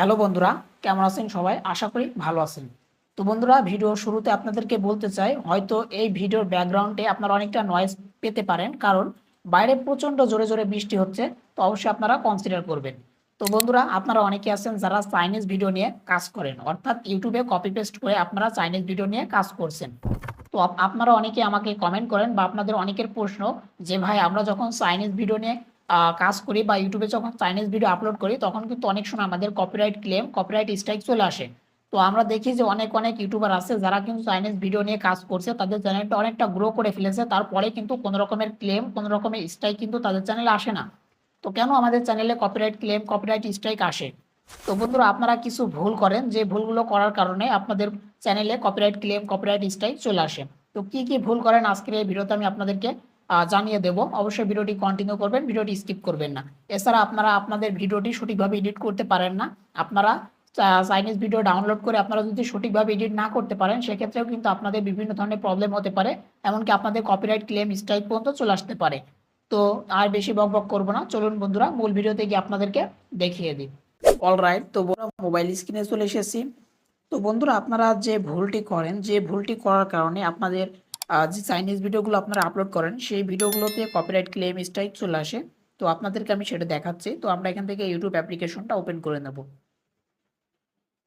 Hello বন্ধুরা, কেমন আছেন সবাই? আশা করি ভালো আছেন। তো বন্ধুরা, ভিডিও শুরুতে আপনাদেরকে বলতে চাই, হয়তো এই ভিডিওর ব্যাকগ্রাউন্ডে আপনারা অনেকটা নয়েজ পেতে পারেন, কারণ বাইরে প্রচণ্ড জোরে জোরে বৃষ্টি হচ্ছে, তো অবশ্যই আপনারা কনসিডার করবেন। তো বন্ধুরা, আপনারা অনেকে আছেন যারা চাইনিজ ভিডিও নিয়ে কাজ করেন, অর্থাৎ ইউটিউবে কপি পেস্ট করে আপনারা চাইনিজ ভিডিও নিয়ে কাজ করছেন। তো আপনারা অনেকে আমাকে কমেন্ট করেন বা আপনাদের অনেকের প্রশ্ন যে, ভাই, আমরা যখন চাইনিজ ভিডিও নিয়ে কাজ করি বা ইউটিউবে যখন চাইনিজ ভিডিও আপলোড করি, তখন কিন্তু অনেক সময় আমাদের কপিরাইট ক্লেম কপিরাইট স্ট্রাইক চলে আসে। তো আমরা দেখি যে অনেক অনেক ইউটিউবার আছে যারা কিন্তু চাইনিজ ভিডিও নিয়ে কাজ করছে, তাদের চ্যানেলটা অনেকটা গ্রো করে ফেলেছে, তারপরে কিন্তু কোনো রকমের ক্লেম কোনো রকমের স্ট্রাইক কিন্তু তাদের চ্যানেলে আসে না। তো কেন আমাদের চ্যানেলে কপিরাইট ক্লেম কপিরাইট স্ট্রাইক আসে? তো বন্ধুরা, আপনারা কিছু ভুল করেন, যে ভুলগুলো করার কারণে আপনাদের চ্যানেলে কপিরাইট ক্লেম কপিরাইট স্ট্রাইক চলে আসে। তো কি কি ভুল করেন আজকের এই ভিডিওতে আমি আপনাদেরকে জানিয়ে দেব। অবশ্যই ভিডিওটি কন্টিনিউ করবেন, ভিডিওটি স্কিপ করবেন না। এছাড়া আপনারা আপনাদের ভিডিওটি সঠিকভাবে এডিট করতে পারেন না। আপনারা চাইনিজ ভিডিও ডাউনলোড করে আপনারা যদি সঠিকভাবে এডিট না করতে পারেন, সেক্ষেত্রেও কিন্তু আপনাদের বিভিন্ন ধরনের প্রবলেম হতে পারে। এমনকি আপনাদের কপিরাইট ক্লেম স্ট্রাইক পর্যন্ত চলে আসতে পারে। তো আর বেশি বক বক করব না। চলুন বন্ধুরা, মূল ভিডিওতে গিয়ে আপনাদেরকে দেখিয়ে দিই। অলরাইট তো মোবাইল স্ক্রিনে চলে এসেছি। তো বন্ধুরা, আপনারা যে ভুলটি করেন, যে ভুলটি করার কারণে আপনাদের যে চাইনিজ ভিডিওগুলো আপনারা আপলোড করেন, সেই ভিডিওগুলোতে কপিরাইট ক্লেম স্ট্রাইক চলে আসে। তো আপনাদেরকে আমি সেটা দেখাচ্ছি। তো আমরা এখান থেকে ইউটিউব অ্যাপ্লিকেশনটা ওপেন করে নেব।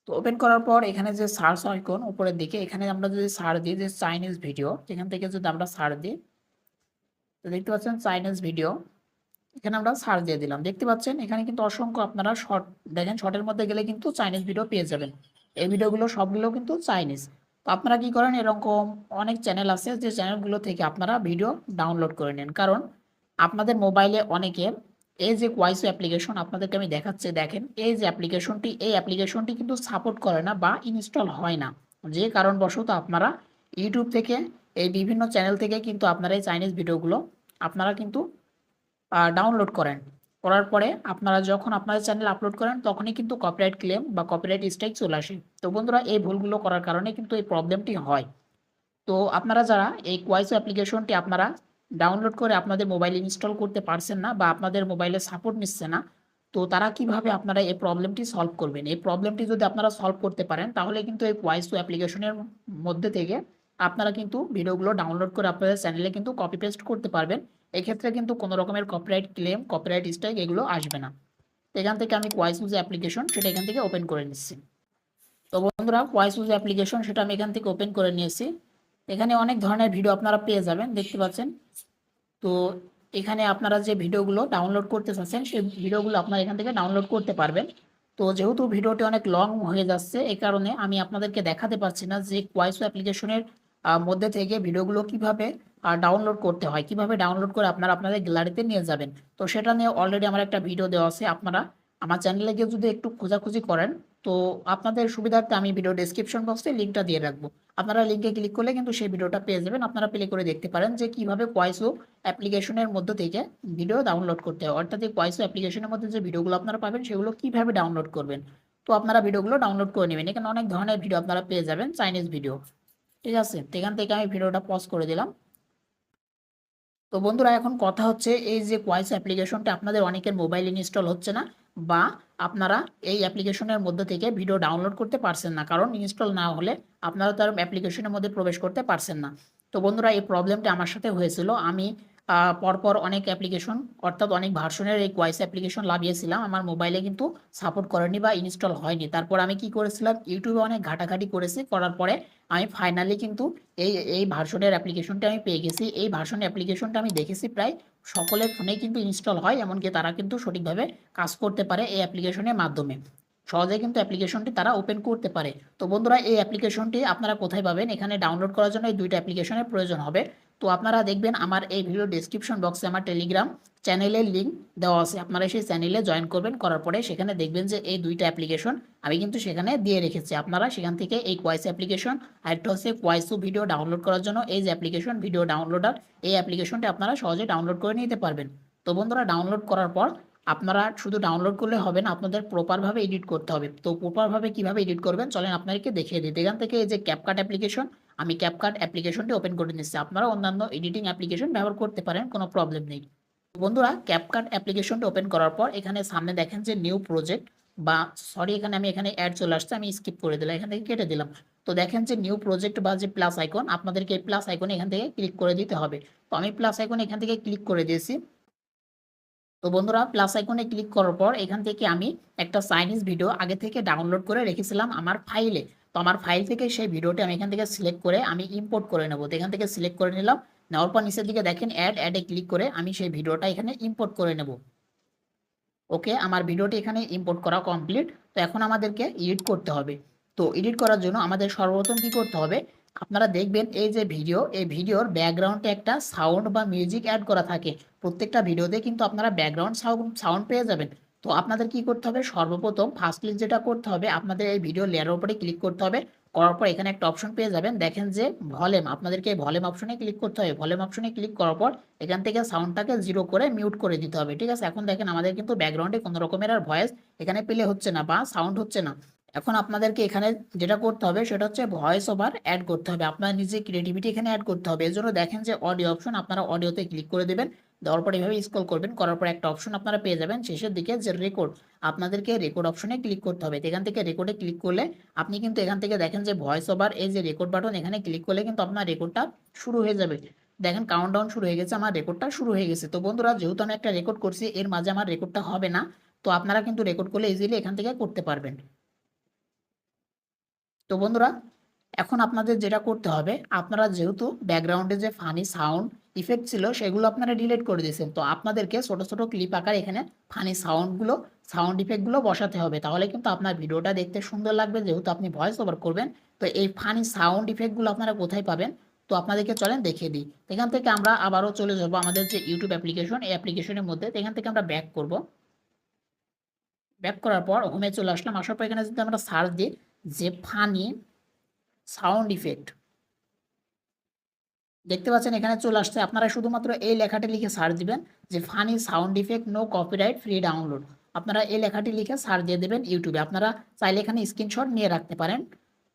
তো ওপেন করার পর এখানে যে সার্চ আইকন উপরের দিকে, এখানে আমরা যদি সার্চ দিই যে চাইনিজ ভিডিও এখান থেকে যদি আমরা সার্চ দিই, তো দেখতে পাচ্ছেন চাইনিজ ভিডিও এখানে আমরা সার্চ দিয়ে দিলাম। দেখতে পাচ্ছেন, এখানে কিন্তু অসংখ্য আপনারা শর্ট দেখেন শর্টের মধ্যে গেলে কিন্তু চাইনিজ ভিডিও পেয়ে যাবেন। এই ভিডিওগুলো সবগুলো কিন্তু চাইনিজ তো আপনারা কি করেন? এরকম অনেক চ্যানেল আছে যে চ্যানেলগুলো থেকে আপনারা ভিডিও ডাউনলোড করে নেন। কারণ আপনাদের মোবাইলে অনেকে এই যে কোয়াইসো অ্যাপ্লিকেশন আপনাদেরকে আমি দেখাচ্ছি, দেখেন, এই যে অ্যাপ্লিকেশনটি এই অ্যাপ্লিকেশনটি কিন্তু সাপোর্ট করে না বা ইনস্টল হয় না। যে কারণবশত আপনারা ইউটিউব থেকে, এই বিভিন্ন চ্যানেল থেকে কিন্তু আপনারা এই চাইনিজ ভিডিওগুলো আপনারা কিন্তু ডাউনলোড করেন। করার পরে আপনারা যখন আপনাদের চ্যানেল আপলোড করেন, তখনই কিন্তু কপিরাইট ক্লেম বা কপিরাইট স্ট্রাইক চলে আসে। তো বন্ধুরা, এই ভুলগুলো করার কারণে কিন্তু এই প্রবলেমটি হয়। তো আপনারা যারা এই কোয়াইসো অ্যাপ্লিকেশনটি আপনারা ডাউনলোড করে আপনাদের মোবাইলে ইনস্টল করতে পারছেন না বা আপনাদের মোবাইলে সাপোর্ট নিচ্ছে না, তো তারা কীভাবে আপনারা এই প্রবলেমটি সলভ করবেন? এই প্রবলেমটি যদি আপনারা সলভ করতে পারেন, তাহলে কিন্তু এই কোয়াইসো অ্যাপ্লিকেশনের মধ্যে থেকে আপনারা কিন্তু ভিডিওগুলো ডাউনলোড করে আপনাদের চ্যানেলে কিন্তু কপি পেস্ট করতে পারবেন। এক্ষেত্রে কিন্তু কোনো রকমের কপিরাইট ক্লেম কপিরাইট স্ট্রাইক এগুলো আসবে না। এখান থেকে আমি কোয়াইস ইউজ অ্যাপ্লিকেশন সেটা এখান থেকে ওপেন করে নিচ্ছি। তো বন্ধুরা কোয়াইস ইউজ অ্যাপ্লিকেশন সেটা আমি এখান থেকে ওপেন করে নিয়েছি। এখানে অনেক ধরনের ভিডিও আপনারা পেয়ে যাবেন, দেখতে পাচ্ছেন। তো এখানে আপনারা যে ভিডিওগুলো ডাউনলোড করতে চাচ্ছেন, সেই ভিডিওগুলো আপনারা এখান থেকে ডাউনলোড করতে পারবেন। তো যেহেতু ভিডিওটি অনেক লং হয়ে যাচ্ছে এই কারণে আমি আপনাদেরকে দেখাতে পারছি না যে কোয়াইসো অ্যাপ্লিকেশনের মধ্যে থেকে ভিডিওগুলো কীভাবে ডাউনলোড করতে হয়। কীভাবে ডাউনলোড করে আপনারা আপনাদের গ্যালারিতে নিয়ে যাবেন? তো সেটা নিয়ে অলরেডি আমার একটা ভিডিও দেওয়া আছে আপনারা আমার চ্যানেলে গিয়ে যদি একটু খোঁজাখুঁজি করেন, তো আপনাদের সুবিধার্থে আমি ভিডিও ডেসক্রিপশন বক্সে লিঙ্কটা দিয়ে রাখব। আপনারা লিঙ্কে ক্লিক করলে কিন্তু সেই ভিডিওটা পেয়ে যাবেন। আপনারা প্লে করে দেখতে পারেন যে কীভাবে কোয়াইসো অ্যাপ্লিকেশনের মধ্যে থেকে ভিডিও ডাউনলোড করতে হয়। অর্থাৎ এই কোয়াইসো অ্যাপ্লিকেশনের মধ্যে যে ভিডিওগুলো আপনারা পাবেন, সেগুলো কীভাবে ডাউনলোড করবেন? তো আপনারা ভিডিওগুলো ডাউনলোড করে নেবেন। এখানে অনেক ধরনের ভিডিও আপনারা পেয়ে যাবেন চাইনিজ ভিডিও ঠিক আছে? তো এখান থেকে আমি ভিডিওটা পজ করে দিলাম। তো বন্ধুরা, এখন কথা হচ্ছে এই যে কোয়াইস অ্যাপ্লিকেশনটা আপনাদের অনেকের মোবাইল ইনস্টল হচ্ছে না বা আপনারা এই অ্যাপ্লিকেশনের মধ্যে থেকে ভিডিও ডাউনলোড করতে পারছেন না। কারণ ইনস্টল না হলে আপনারা তার অ্যাপ্লিকেশনের মধ্যে প্রবেশ করতে পারছেন না। তো বন্ধুরা, এই প্রবলেমটা আমার সাথে হয়েছিল। আমি পরপর অনেক অ্যাপ্লিকেশন অর্থাৎ অনেক ভার্সনের এই কোয়াইস অ্যাপ্লিকেশন লাভিয়েছিলাম আমার মোবাইলে কিন্তু সাপোর্ট করেনি বা ইনস্টল হয়নি। তারপর আমি কি করেছিলাম ইউটিউবে অনেক ঘাটাঘাটি করেছি। করার পরে আমি ফাইনালি কিন্তু এই এই ভার্সনের অ্যাপ্লিকেশনটা আমি পেয়ে গেছি। এই ভার্সনের অ্যাপ্লিকেশনটা আমি দেখেছি প্রায় সকলের ফোনেই কিন্তু ইনস্টল হয়, এমনকি তারা কিন্তু সঠিকভাবে কাজ করতে পারে এই অ্যাপ্লিকেশনের মাধ্যমে। সহজে কিন্তু অ্যাপ্লিকেশনটি তারা ওপেন করতে পারে। তো বন্ধুরা, এই অ্যাপ্লিকেশনটি আপনারা কোথায় পাবেন? এখানে ডাউনলোড করার জন্য এই দুইটা অ্যাপ্লিকেশনের প্রয়োজন হবে। তো আপনারা দেখবেন আমার এই ভিডিও ডেসক্রিপশন বক্সে আমার টেলিগ্রাম চ্যানেলের লিঙ্ক দেওয়া আছে। আপনারা সেই চ্যানেলে জয়েন করবেন, করার পরে সেখানে দেখবেন যে এই দুইটা অ্যাপ্লিকেশন আমি কিন্তু সেখানে দিয়ে রেখেছি। আপনারা সেখান থেকে এই কোয়াইস অ্যাপ্লিকেশন আরেকটা হচ্ছে কোয়াইসু ভিডিও ডাউনলোড করার জন্য এই যে অ্যাপ্লিকেশন ভিডিও ডাউনলোডার এই অ্যাপ্লিকেশনটি আপনারা সহজে ডাউনলোড করে নিতে পারবেন। তো বন্ধুরা ডাউনলোড করার পর আপনারা শুধু ডাউনলোড করলে হবে না, আপনাদের প্রপারভাবে এডিট করতে হবে। তো প্রপারভাবে কীভাবে এডিট করবেন, চলেন আপনাদেরকে দেখিয়ে দিই। এখান থেকে এই যে ক্যাপকাট অ্যাপ্লিকেশন আমি ক্যাপকাট অ্যাপ্লিকেশনটি ওপেন করে নিচ্ছি। আপনারা অন্যান্য এডিটিং অ্যাপ্লিকেশন ব্যবহার করতে পারেন, কোনো প্রবলেম নেই। বন্ধুরা ক্যাপকাট অ্যাপ্লিকেশনটি ওপেন করার পর এখানে সামনে দেখেন যে নিউ প্রজেক্ট বা সরি এখানে আমি এখানে অ্যাড চলে আসছে, আমি স্কিপ করে দিলাম, এখান থেকে কেটে দিলাম। তো দেখেন যে নিউ প্রজেক্ট বা যে প্লাস আইকন আপনাদেরকে প্লাস আইকন এখান থেকে ক্লিক করে দিতে হবে। তো আমি প্লাস আইকন এখান থেকে ক্লিক করে দিয়েছি। তো বন্ধুরা প্লাস আইকনে ক্লিক করার পর এখান থেকে আমি একটা চাইনিজ ভিডিও আগে থেকে ডাউনলোড করে রেখেছিলাম আমার ফাইলে তো আমার ফাইল থেকে সেই ভিডিওটি আমি এখান থেকে সিলেক্ট করে আমি ইম্পোর্ট করে নেব। তো এখান থেকে সিলেক্ট করে নিলাম। নেওয়ার পর নিচের দিকে দেখেন অ্যাড অ্যাডে ক্লিক করে আমি সেই ভিডিওটা এখানে ইম্পোর্ট করে নেব। ওকে, আমার ভিডিওটি এখানে ইম্পোর্ট করা কমপ্লিট তো এখন আমাদেরকে এডিট করতে হবে। তো এডিট করার জন্য আমাদের সর্বপ্রথম কী করতে হবে? আপনারা দেখবেন এই যে ভিডিও এই ভিডিওর ব্যাকগ্রাউন্ডে একটা সাউন্ড বা মিউজিক অ্যাড করা থাকে। প্রত্যেকটা ভিডিওতে কিন্তু আপনারা ব্যাকগ্রাউন্ড সাউন্ড সাউন্ড পেয়ে যাবেন। তো আপনাদের কি করতে হবে? সর্বপ্রথম ফার্স্ট ক্লিক যেটা করতে হবে, আপনাদের এই ভিডিও লেয়ারের উপরে ক্লিক করতে হবে। করার পর এখানে একটা অপশন পেয়ে যাবেন। দেখেন যে ভলিউম আপনাদেরকে এই ভলিউম অপশনে ক্লিক করতে হবে। ভলিউম অপশনে ক্লিক করার পর এখান থেকে সাউন্ডটাকে জিরো করে মিউট করে দিতে হবে, ঠিক আছে? এখন দেখেন আমাদের কিন্তু ব্যাকগ্রাউন্ডে কোনো রকমের আর ভয়েস এখানে প্লে হচ্ছে না বা সাউন্ড হচ্ছে না। এখন আপনাদেরকে এখানে যেটা করতে হবে, সেটা হচ্ছে ভয়েস ওভার অ্যাড করতে হবে। আপনার নিজে ক্রিয়েটিভিটি এখানে অ্যাড করতে হবে। এর জন্য দেখেন যে অডিও অপশন আপনারা অডিওতে ক্লিক করে দেবেন। দেওয়ার পর এভাবে স্ক্রল করবেন, করার পর একটা অপশন আপনারা পেয়ে যাবেন। শেষের দিকে যে রেকর্ড আপনাদেরকে রেকর্ড অপশনে ক্লিক করতে হবে। এখান থেকে রেকর্ডে ক্লিক করলে আপনি কিন্তু এখান থেকে দেখেন যে ভয়েস ওভার এই যে রেকর্ড বাটন এখানে ক্লিক করলে কিন্তু আপনার রেকর্ডটা শুরু হয়ে যাবে। দেখেন কাউন্টডাউন শুরু হয়ে গেছে, আমার রেকর্ডটা শুরু হয়ে গেছে। তো বন্ধুরা, যেহেতু আমি একটা রেকর্ড করছি, এর মাঝে আমার রেকর্ডটা হবে না। তো আপনারা কিন্তু রেকর্ড করলে ইজিলি এখান থেকে করতে পারবেন। তো বন্ধুরা, এখন আপনাদের যেটা করতে হবে, আপনারা যেহেতু ব্যাকগ্রাউন্ডে যে ফানি সাউন্ড ইফেক্ট ছিল, সেগুলো আপনারা ডিলিট করে দিয়েছেন। তো আপনাদেরকে ছোট ছোট ক্লিপ আকার এখানে ফানি সাউন্ডগুলো সাউন্ড ইফেক্টগুলো বসাতে হবে। তাহলে কিন্তু আপনার ভিডিওটা দেখতে সুন্দর লাগবে, যেহেতু আপনি ভয়েস ওভার করবেন। তো এই ফানি সাউন্ড ইফেক্টগুলো আপনারা কোথায় পাবেন? তো আপনাদেরকে চলেন দেখিয়ে দিই। এখান থেকে আমরা আবারও চলে যাব আমাদের যে ইউটিউব অ্যাপ্লিকেশন এই অ্যাপ্লিকেশনের মধ্যে। এখান থেকে আমরা ব্যাক করব। ব্যাক করার পর হোমে চলে আসলাম। আসার পর এখানে যদি আমরা সার্চ দিই, যে ফানি সাউন্ড ইফেক্ট দেখতে পাচ্ছেন এখানে চলে আসছে। আপনারা শুধুমাত্র এই লেখাটি লিখে সার্চ দিবেন যে funny sound effect no copyright free download আপনারা এই লেখাটি লিখে সার্চ দিয়ে দেবেন ইউটিউবে আপনারা চাইলে এখানে স্ক্রিনশট নিয়ে রাখতে পারেন।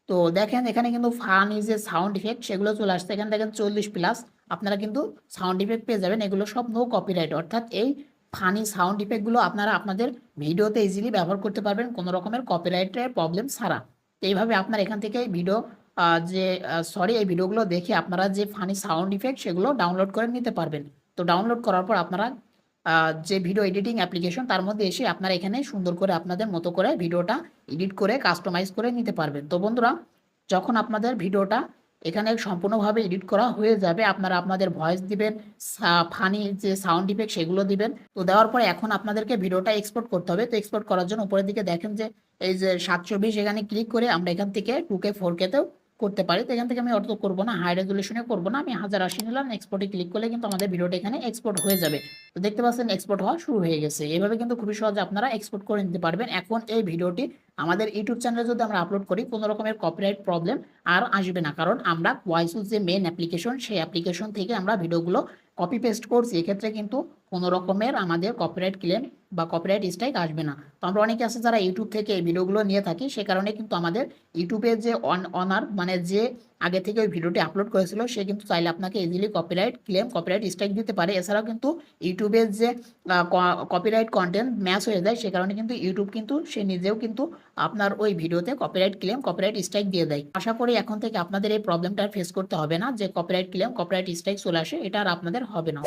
তো দেখেন এখানে কিন্তু ফানি যে সাউন্ড ইফেক্ট সেগুলো চলে আসছে। এখানে দেখেন চল্লিশ প্লাস আপনারা কিন্তু সাউন্ড ইফেক্ট পেয়ে যাবেন। এগুলো সব নো কপিরাইট অর্থাৎ এই ফানি সাউন্ড ইফেক্টগুলো আপনারা আপনাদের ভিডিওতে ইজিলি ব্যবহার করতে পারবেন। কোনো রকমের কপিরাইটের প্রবলেম ছাড়া। তো এইভাবে আপনার এখান থেকে ভিডিও যে সরি এই ভিডিওগুলো দেখে আপনারা যে ফানি সাউন্ড ইফেক্ট সেগুলো ডাউনলোড করে নিতে পারবেন। তো ডাউনলোড করার পর আপনারা যে ভিডিও এডিটিং অ্যাপ্লিকেশন তার মধ্যে এসে আপনারা এখানে সুন্দর করে আপনাদের মতো করে ভিডিওটা এডিট করে কাস্টমাইজ করে নিতে পারবেন। তো বন্ধুরা, যখন আপনাদের ভিডিওটা এখানে সম্পূর্ণভাবে এডিট করা হয়ে যাবে, আপনারা আপনাদের ভয়েস দিবেন ফানি যে সাউন্ড ইফেক্ট সেগুলো দিবেন। তো দেওয়ার পরে এখন আপনাদেরকে ভিডিওটা এক্সপোর্ট করতে হবে। তো এক্সপোর্ট করার জন্য উপরের দিকে দেখেন যে, এই যে সাতশো বিশ এখানে ক্লিক করে আমরা এখান থেকে টু কে ফোর কেতেও করতে পারি। তো এখান থেকে আমি অর্থ করব না হাই রেজুলেশনে করব না। আমি হাজার আশি নিলাম এক্সপোর্টে ক্লিক করলে কিন্তু আমাদের ভিডিওটা এখানে এক্সপোর্ট হয়ে যাবে। তো দেখতে পাচ্ছেন এক্সপোর্ট হওয়া শুরু হয়ে গেছে। এভাবে কিন্তু খুবই সহজে আপনারা এক্সপোর্ট করে নিতে পারবেন। এখন এই ভিডিওটি আমাদের ইউটিউব চ্যানেলে যদি আমরা আপলোড করি, কোনো রকমের কপিরাইট প্রবলেম আর আসবে না। কারণ আমরা ওয়াইসুস যে মেন অ্যাপ্লিকেশন সেই অ্যাপ্লিকেশন থেকে আমরা ভিডিওগুলো কপি পেস্ট করছি। এক্ষেত্রে কিন্তু কোনো রকমের আমাদের কপিরাইট ক্লেম বা কপিরাইট স্ট্রাইক আসবে না। তো আমরা অনেকে আছে যারা ইউটিউব থেকে এই ভিডিওগুলো নিয়ে থাকি, সে কারণে কিন্তু আমাদের ইউটিউবে যে অন অনার মানে যে আগে থেকে ওই ভিডিওটি আপলোড করেছিল, সে কিন্তু চাইলে আপনাকে easily copyright claim copyright strike দিতে পারে। এছাড়াও কিন্তু ইউটিউবের যে কপিরাইট কন্টেন্ট ম্যাচ হয়ে যায়, সে কারণে কিন্তু ইউটিউব কিন্তু, সে নিজেও কিন্তু আপনার ওই ভিডিওতে কপিরাইট ক্লেম কপিরাইট স্ট্রাইক দিয়ে দেয়। আশা করি এখন থেকে আপনাদের এই প্রবলেমটা ফেস করতে হবে না, যে কপিরাইট ক্লেম কপিরাইট স্ট্রাইক চলে আসে, এটা আর আপনাদের হবে না।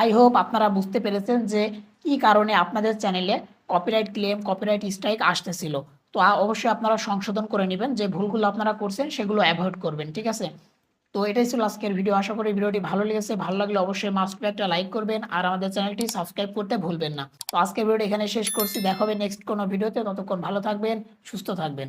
আই হোপ আপনারা বুঝতে পেরেছেন যে কি কারণে আপনাদের চ্যানেলে কপিরাইট ক্লেম কপিরাইট স্ট্রাইক আসতেছিল? তো অবশ্যই আপনারা সংশোধন করে নেবেন। যে ভুলগুলো আপনারা করছেন, সেগুলো অ্যাভয়েড করবেন, ঠিক আছে? তো এটাই ছিল আজকের ভিডিও আশা করি ভিডিওটি ভালো লেগেছে। ভালো লাগলে অবশ্যই মাস্ট একটা লাইক করবেন আর আমাদের চ্যানেলটি সাবস্ক্রাইব করতে ভুলবেন না। তো আজকের ভিডিওটি এখানে শেষ করছি। দেখাবে নেক্সট কোনো ভিডিওতে ততক্ষণ ভালো থাকবেন, সুস্থ থাকবেন।